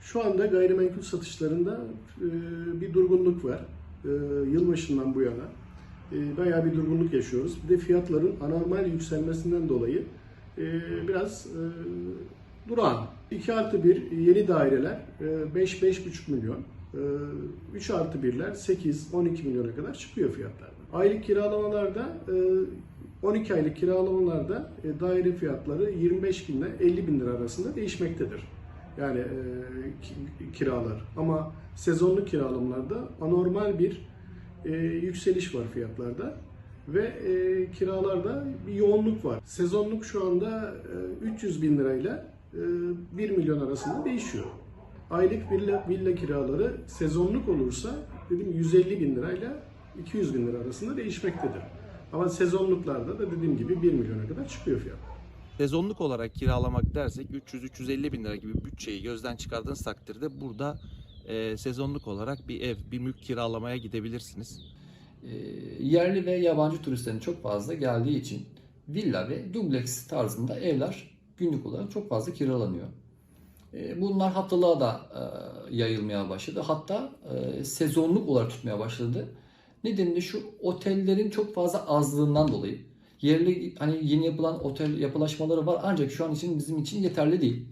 Şu anda gayrimenkul satışlarında e, bir durgunluk var. E, Yılbaşından bu yana e, bayağı bir durgunluk yaşıyoruz. Bir de fiyatların anormal yükselmesinden dolayı biraz durağan. 2 artı 1 yeni daireler e, 5-5,5 milyon. E, 3 artı 1'ler 8-12 milyona kadar çıkıyor fiyatlarda. Aylık kiralamalarda e, 12 aylık kiralamalarda daire fiyatları 25 bin ile 50 bin lira arasında değişmektedir. Yani e, ki- kiralar. Ama sezonluk kiralamalarda anormal bir e, yükseliş var fiyatlarda ve e, kiralarda bir yoğunluk var. Sezonluk şu anda e, 300 bin lirayla e, 1 milyon arasında değişiyor. Aylık villa, villa kiraları sezonluk olursa dedim 150 bin lirayla 200 bin lira arasında değişmektedir. Ama sezonluklarda da dediğim gibi 1 milyona kadar çıkıyor fiyat. Sezonluk olarak kiralamak dersek 300-350 bin lira gibi bütçeyi gözden çıkardığınız takdirde burada e, sezonluk olarak bir ev, bir mülk kiralamaya gidebilirsiniz. E, yerli ve yabancı turistlerin çok fazla geldiği için villa ve dubleks tarzında evler günlük olarak çok fazla kiralanıyor. E, bunlar haftalığa da e, yayılmaya başladı. Hatta e, sezonluk olarak tutmaya başladı. Nedeni de şu otellerin çok fazla azlığından dolayı. Yerli hani yeni yapılan otel yapılaşmaları var ancak şu an için bizim için yeterli değil.